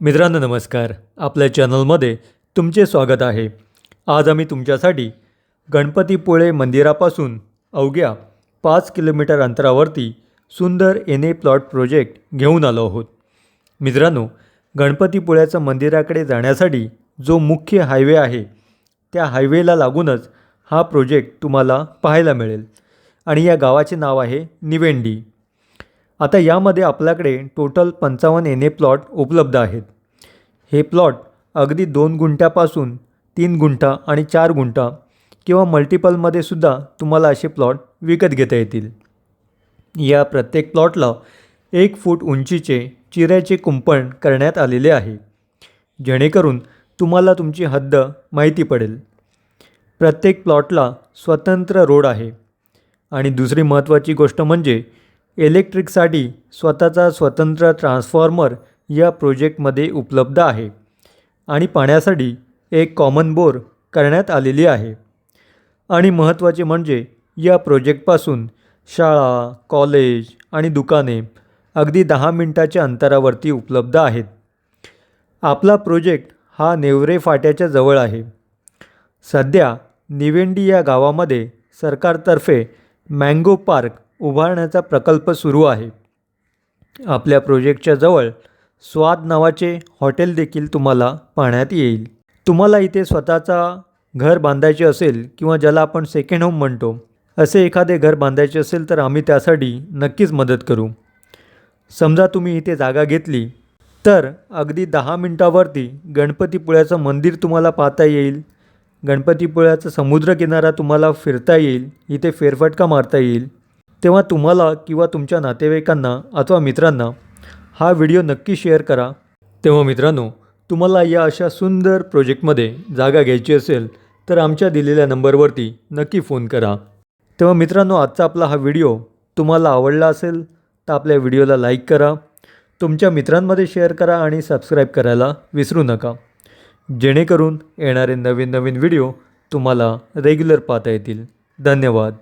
मित्रांनो नमस्कार. आपल्या चॅनलमध्ये तुमचे स्वागत आहे. आज आम्ही तुमच्यासाठी गणपतीपुळे मंदिरापासून अवघ्या पाच किलोमीटर अंतरावरती सुंदर एन ए प्लॉट प्रोजेक्ट घेऊन आलो आहोत. मित्रांनो गणपतीपुळ्याचं मंदिराकडे जाण्यासाठी जो मुख्य हायवे आहे त्या हायवेला लागूनच हा प्रोजेक्ट तुम्हाला पाहायला मिळेल. आणि या गावाचे नाव आहे निवेंडी. आता यामध्ये आपल्याकडे टोटल पंचावन्न एन ए प्लॉट उपलब्ध आहेत. हे प्लॉट अगदी दोन गुंठ्यापासून तीन गुंठा आणि चार गुंठा किंवा मल्टिपलमध्ये सुद्धा तुम्हाला असे प्लॉट विकत घेता येतील. या प्रत्येक प्लॉटला एक फूट उंचीचे चिऱ्याचे कुंपण करण्यात आलेले आहे. जेणेकरून तुम्हाला तुमची हद्द माहिती पडेल. प्रत्येक प्लॉटला स्वतंत्र रोड आहे. आणि दुसरी महत्त्वाची गोष्ट म्हणजे इलेक्ट्रिकसाठी स्वतःचा स्वतंत्र ट्रान्सफॉर्मर या प्रोजेक्टमध्ये उपलब्ध आहे आणि पाण्यासाठी एक कॉमन बोर करण्यात आलेली आहे. आणि महत्त्वाचे म्हणजे या प्रोजेक्टपासून शाळा कॉलेज आणि दुकाने अगदी दहा मिनटाच्या अंतरावरती उपलब्ध आहेत. आपला प्रोजेक्ट हा नेवरे फाट्याच्या जवळ आहे. सध्या निवेंडी या गावामध्ये सरकारतर्फे मँगो पार्क उभारण्याचा प्रकल्प सुरू आहे. आपल्या प्रोजेक्टच्या जवळ स्वाद नावाचे हॉटेल देखील तुम्हाला पाहण्यात येईल. तुम्हाला इथे स्वतःचा घर बांधायचे असेल किंवा ज्याला आपण सेकंड होम म्हणतो असे एखादे घर बांधायचे असेल तर आम्ही त्यासाठी नक्कीच मदत करू. समजा तुम्ही इथे जागा घेतली तर अगदी दहा मिनटावरती गणपतीपुळ्याचं मंदिर तुम्हाला पाहता येईल. गणपतीपुळ्याचा समुद्रकिनारा तुम्हाला फिरता येईल. इथे फेरफटका मारता येईल. तेव्हा तुम्हाला किंवा तुमच्या नातेवाईकांना अथवा मित्रांना हा व्हिडिओ नक्की शेअर करा. तेव्हा मित्रांनो तुम्हाला या अशा सुंदर प्रोजेक्टमध्ये जागा घ्यायची असेल तर आमच्या दिलेल्या नंबरवरती नक्की फोन करा. तेव्हा मित्रांनो आजचा आपला हा व्हिडिओ तुम्हाला आवडला असेल तर आपल्या व्हिडिओला लाईक करा. तुमच्या मित्रांमध्ये शेअर करा आणि सबस्क्राईब करायला विसरू नका. जेणेकरून येणारे नवीन नवीन व्हिडिओ तुम्हाला रेग्युलर पाहता येतील. धन्यवाद.